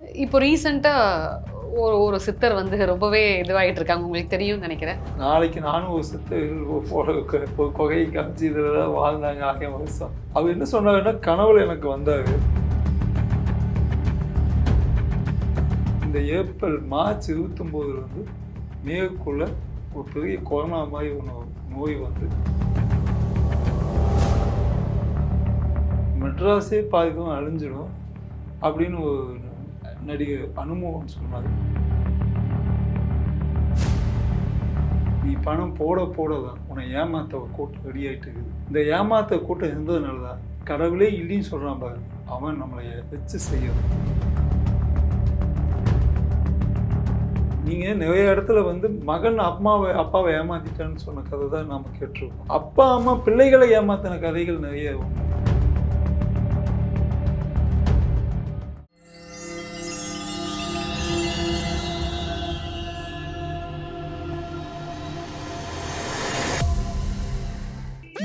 இப்போ ரீசெண்டாக ஒரு ஒரு சித்தர் வந்து ரொம்பவே இதுவாகிட்டு இருக்காங்க. உங்களுக்கு தெரியும்னு நினைக்கிறேன். நாளைக்கு நானும் ஒரு சித்தர் போட கொகையை காமிச்சு இதில் தான் வாழ்ந்தாங்க ஆகிய வருஷம் அவர் என்ன சொன்னாருன்னா கனவுல எனக்கு வந்தார். இந்த ஏப்ரல் மார்ச் இருபத்தொம்போதுல வந்து மேற்குள்ள ஒரு பெரிய கொரோனா மாதிரி ஒன்று நோய் வந்து மெட்ராஸே பாதிக்கும் அழிஞ்சிடும் அப்படின்னு ஒரு நடிகர் அனுமோகன் சொன்னார் நீ பணம் போட போட தான் உன்னை ஏமாத்த கூட்டம் ரெடி ஆகிட்டு இருக்குது. இந்த ஏமாத்த கூட்டம் இருந்ததுனால தான் கடவுளே இல்லைன்னு சொல்கிறான் பாரு. அவன் நம்மளை வச்சு செய்யணும். நீங்கள் நிறைய இடத்துல வந்து மகன் அம்மாவை அப்பாவை ஏமாத்திட்டான்னு சொன்ன கதை தான் நாம் கேட்டிருக்கோம். அப்பா அம்மா பிள்ளைகளை ஏமாத்தின கதைகள் நிறைய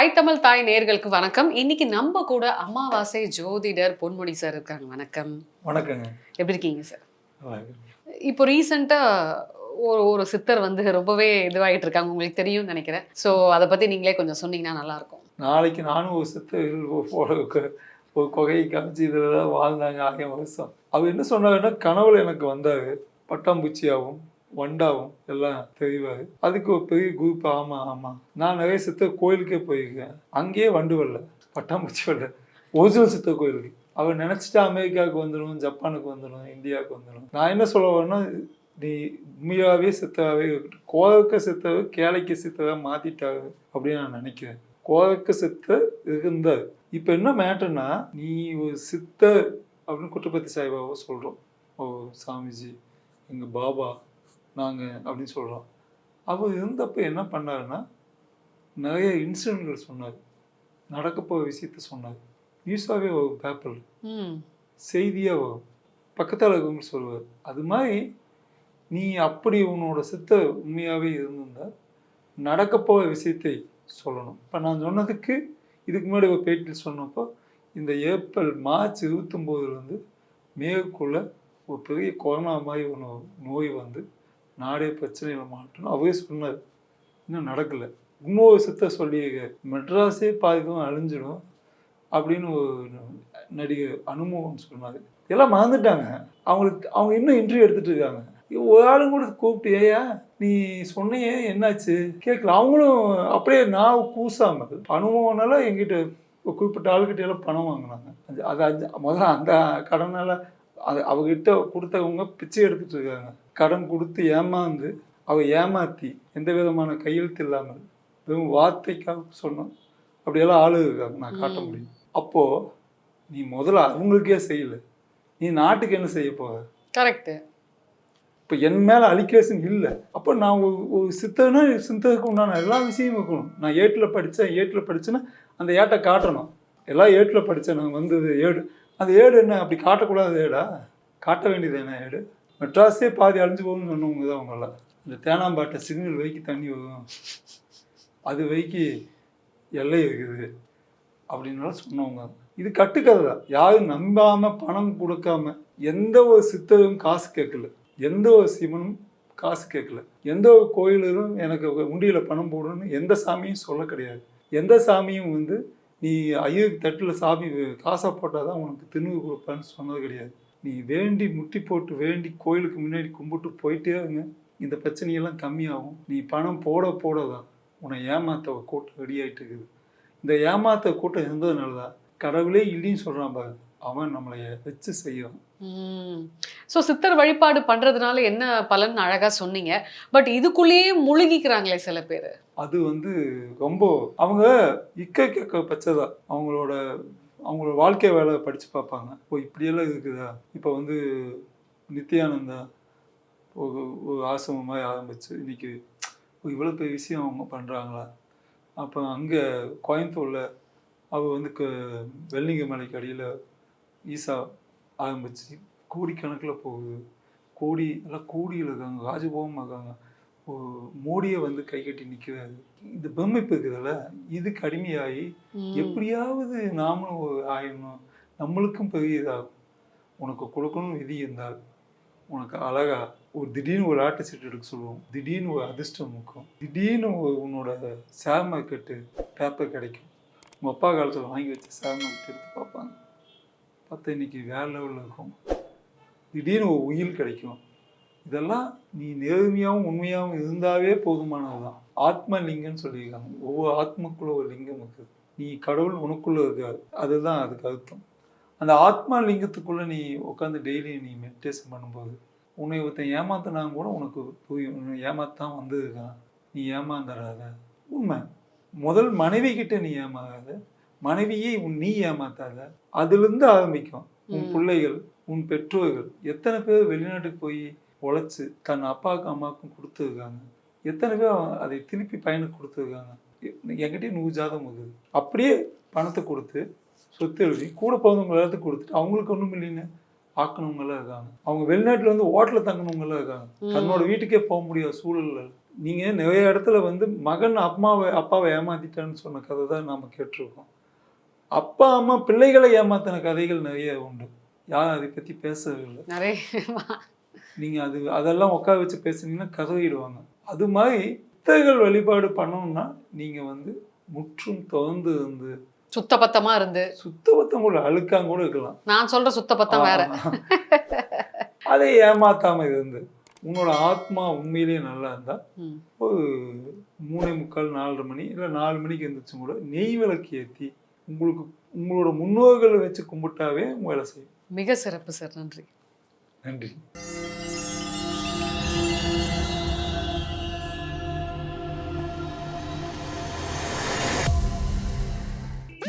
ஐ தமிழ் தாய் நேர்களுக்கு வணக்கம். இன்னைக்கு நம்ம கூட அமாவாசை ஜோதிடர் பொன்முடி சார் இருக்காங்க. வணக்கம். வணக்கங்க. எப்படி இருக்கீங்க சார். இப்போ ரீசெண்டாக ஒரு ஒரு சித்தர் வந்து ரொம்பவே இதுவாகிட்டு இருக்காங்க. உங்களுக்கு தெரியும்னு நினைக்கிறேன். ஸோ அதை பற்றி நீங்களே கொஞ்சம் சொன்னீங்கன்னா நல்லா இருக்கும் நாளைக்கு நானும் ஒரு சித்த போட ஒரு கொகையை காமிச்சு இதில் தான் வாழ்ந்தாங்க. ஆகிய வருஷம். அவர் என்ன சொன்னாருன்னா கனவுல எனக்கு வந்தாரு. பட்டாம்பூச்சியாகவும் வண்டாவும் எல்லாம் தெரிவார். அதுக்கு ஒரு பெரிய குரூப் ஆமா ஆமா. நான் நிறைய சித்த கோயிலுக்கே போயிருக்கேன். அங்கேயே வண்டு வரல பட்டாம்பூச்சி வரல. ஒரிஜினல் சித்த கோயிலுக்கு அவர் நினச்சிட்டு அமெரிக்காவுக்கு வந்துடும் ஜப்பானுக்கு வந்துடும் இந்தியாவுக்கு வந்துடும் நான் என்ன சொல்ல வரேன்னா நீ உண்மையாகவே சித்தராகவே கோரக்க சித்தர் கேளைக்கு சித்தராக மாத்திட்டாரு அப்படின்னு நான் நினைக்கிறேன். கோரக்க சித்தர் இருந்தார். இப்போ என்ன மேட்டர்னா நீ ஒரு சித்தர் அப்படின்னு குற்றப்பத்தி சாய்பாபா சொல்கிறோம் ஓ சாமிஜி எங்கள் பாபா நாங்கள் அப்படின்னு சொல்கிறோம் அவர் இருந்தப்போ என்ன பண்ணாருன்னா நிறைய இன்சிடென்ட்கள் சொன்னார். நடக்க போகிற விஷயத்த சொன்னார். நியூஸாகவே வரும் பேப்பரில் ம். செய்தியாக வரும். பக்கத்தில் இருக்கவங்க சொல்லுவார். அது மாதிரி நீ அப்படி உன்னோட சித்த உண்மையாகவே இருந்திருந்தா நடக்க போகிற விஷயத்தை சொல்லணும். இப்போ நான் சொன்னதுக்கு இதுக்கு முன்னாடி ஒரு பேட்டியில் சொன்னப்போ இந்த ஏப்ரல் மார்ச் இருபத்தொம்போதுலேருந்து மேற்குள்ள ஒரு பெரிய கொரோனா மாதிரி ஒன்று நோய் வந்து நாடே பிரச்சனையில் மாட்டணும் அவரே சொன்னார். இன்னும் நடக்கலை. இன்னொரு சித்த சொல்லி மெட்ராஸே பாதிக்கும் அழிஞ்சிடும் அப்படின்னு ஒரு நடிகர் அனுமோகன் சொன்னார். எல்லாம் மறந்துட்டாங்க. அவங்களுக்கு அவங்க இன்னும் இன்டர்வியூ எடுத்துட்டு இருக்காங்க. ஒரு ஆளும் கூட கூப்பிட்டு ஏயா நீ சொன்னையே என்னாச்சு? கேட்கல அவங்களும் அப்படியே நான் கூசாமல் அனுபவம்னால எங்கிட்ட குறிப்பிட்ட ஆளுகிட்ட எல்லாம் பணம் வாங்கினாங்க. அது அது அது முதல்ல அந்த கடனால அது அவகிட்ட கொடுத்தவங்க பிச்சை எடுத்துட்டு இருக்காங்க. கடன் கொடுத்து ஏமாந்து அவ ஏமாத்தி எந்த விதமான கையெழுத்து இல்லாமல் வெறும் வார்த்தைக்காக சொன்னோம் அப்படியெல்லாம் ஆளு இருக்காங்க நான் காட்ட. முடியும். அப்போ நீ முதல்ல அவங்களுக்கே செய்யல. நீ நாட்டுக்கு என்ன செய்ய போற? கரெக்டு. இப்போ என் மேலே அலிகேஷன் இல்லை. அப்போ நான் ஒரு சித்தனா சித்தருக்கு உண்டான எல்லா விஷயமும் இருக்கணும். நான் ஏட்டில் படித்தேன் ஏட்டில் படித்தேன்னா அந்த ஏட்டை காட்டணும். எல்லாம் ஏட்டில் படித்தேன் நான் வந்தது ஏடு. அந்த ஏடு என்ன? அப்படி காட்டக்கூடாது ஏடா? காட்ட வேண்டியது என்ன ஏடு? மெட்ராஸே பாதி அழிஞ்சு போகும்னு சொன்னவங்க தான் அவங்களாம் இந்த தேனாம்பாட்டை சிக்னல் வைக்கி தண்ணி வரும். அது வைக்கி எல்லை இருக்குது அப்படின்னால சொன்னவங்க. இது கட்டுக்கதை தான் யாரும் நம்பாம பணம் கொடுக்காம எந்த ஒரு சித்தரும் காசு கேட்கல. எந்த ஒரு சிவனும் காசு கேட்கல. எந்த ஒரு கோயிலும் எனக்கு உண்டியில் பணம் போடணும்னு எந்த சாமியும் சொல்ல கிடையாது. எந்த சாமியும் வந்து நீ ஐயருக்கு தட்டில் சாமி காசை போட்டால் தான் உனக்கு திணுவு கொடுப்பேன்னு சொன்னது கிடையாது. நீ வேண்டி முட்டி போட்டு வேண்டி கோயிலுக்கு முன்னாடி கும்பிட்டு போயிட்டே இருங்க. இந்த பிரச்சனையெல்லாம் கம்மியாகும். நீ பணம் போட போட தான் உன்னை ஏமாத்த கூட்டம் ரெடி ஆகிட்டு இருக்குது. இந்த ஏமாத்த கூட்டம் இருந்ததுனால தான் கடவுளே இல்லைன்னு சொல்கிறான் பாரு. அவன் நம்மளை வச்சு செய்யறான். ஸோ சித்தர் வழிபாடு பண்ணுறதுனால என்ன பலன் அழகாக சொன்னீங்க. பட் இதுக்குள்ளேயே முழுகிக்கிறாங்களே சில பேர். அது வந்து ரொம்ப அவங்க இக்க கேட்க பச்சதா அவங்களோட அவங்களோட வாழ்க்கை வேலை படித்து பார்ப்பாங்க. ஓ இப்படியெல்லாம் இருக்குதா? இப்போ வந்து நித்யானந்தா ஒரு ஒரு ஆசிரமம் மாதிரி ஆரம்பிச்சு இன்றைக்கி இவ்வளோ பெரிய விஷயம் அவங்க பண்ணுறாங்களா அப்போ அங்கே கோயம்புத்தூரில் அவர் வந்து க வெள்ளிங்க மலைக்கு அடியில் ஈசா ஆரம்பிச்சு கோடிக்கணக்கில் போகுது. கோடி எல்லாம் கோடியில் இருக்காங்க. ராஜபோகமாக இருக்காங்க. ஓ- மோடியை வந்து கை கட்டி நிற்கிறாரு இந்த பிரமிப்பு இருக்குதுல்ல இதுக்கு அடிமையாகி ம். எப்படியாவது நாமளும் ஆயிடணும் நம்மளுக்கும் பெரிய இதாகும். உனக்கு கொடுக்கணும்னு விதி இருந்தால் உனக்கு அழகா ஒரு திடீர்னு ஒரு ஆட்டு சீட்டு எடுக்க சொல்லுவோம். திடீர்னு ஒரு அதிர்ஷ்டம் இருக்கும் திடீர்னு உன்னோட ஷேர் மார்க்கெட்டு பேப்பர் கிடைக்கும். உங்கள் அப்பா காலத்தில் வாங்கி வச்ச ஷேர் மார்க்கெட் எடுத்து பார்ப்பாங்க. பார்த்தா இன்னைக்கு வேற லெவலில் இருக்கும். திடீர்னு ஒரு உயில் கிடைக்கும். இதெல்லாம் நீ நேர்மையாகவும் உண்மையாகவும் இருந்தாவே போதுமானதுதான். ஆத்ம லிங்கம்னு சொல்லியிருக்காங்க. ஒவ்வொரு ஆத்மக்குள்ள ஒரு லிங்கம் இருக்குது நீ கடவுள் உனக்குள்ள இருக்காது அதுதான் அதுக்கு அர்த்தம். அந்த ஆத்மா லிங்கத்துக்குள்ள நீ உட்காந்து டெய்லி நீ மெடிடேஷன் பண்ணும்போது உன்னை ஒருத்தன் ஏமாத்தினாங்க கூட உனக்கு புரியும். உன்னை ஏமாத்தான் வந்திருக்கான். நீ ஏமாந்துடாத உண்மை. முதல் மனைவி கிட்ட நீ ஏமாறாத. மனைவியை உன் நீ ஏமாத்தாத. அதிலிருந்து ஆரம்பிக்கும். உன். பிள்ளைகள் உன் பெற்றோர்கள் எத்தனை பேர் வெளிநாட்டுக்கு போய் உழைச்சு தன் அப்பாவுக்கும் அம்மாவுக்கும் கொடுத்துருக்காங்க. எத்தனை பேர் அதை திருப்பி பையனுக்கு கொடுத்துருக்காங்க? என்கிட்டயே நூறு ஜாதகம் இருக்குது. அப்படியே பணத்தை கொடுத்து சொத்து எழுதி கூட பிறந்தவங்க எல்லாத்துக்கும் கொடுத்துட்டு அவங்களுக்கு ஒன்றும் இல்லைன்னு ஆக்கணவங்களாம் இருக்காங்க. அவங்க வெளிநாட்டில் வந்து ஹோட்டலில் தங்கினவங்களாம் இருக்காங்க. தன்னோட வீட்டுக்கே போக முடியாத சூழல்ல. நீங்க நிறைய இடத்துல வந்து மகன் அம்மாவை அப்பாவை ஏமாத்திட்டான்னு சொன்ன கதை தான் நாம கேட்டிருக்கோம். அப்பா அம்மா பிள்ளைகளை ஏமாத்தின கதைகள் நிறைய உண்டு. யாரும் அதை பத்தி பேசவில்லை நிறைய நீங்க அது அதெல்லாம் உட்கார வச்சு பேசுனீங்கன்னா கதறிடுவாங்க. அது மாதிரி சித்தர்கள் வழிபாடு பண்ணணும்னா நீங்க வந்து முற்றும் திறந்து இருந்து சுத்த பத்தமா இருந்து. சுத்தபத்தம் கூட அழுக்காங்க கூட இருக்கலாம். நான் சொல்ற சுத்த பத்தம் வேற. அதை ஏமாத்தாம இருந்து உன்னோட ஆத்மா உண்மையிலேயே நல்லா இருந்தா. ஒரு மூணே முக்கால் நாலரை மணி இல்லை நாலு மணிக்கு எழுந்திரிச்சும் கூட நெய் விளக்கு ஏற்றி உங்களுக்கு உங்களோட முன்னோர்களை வச்சு கும்பிட்டாவே வேலை செய்யும். மிக சிறப்பு சார். நன்றி. நன்றி.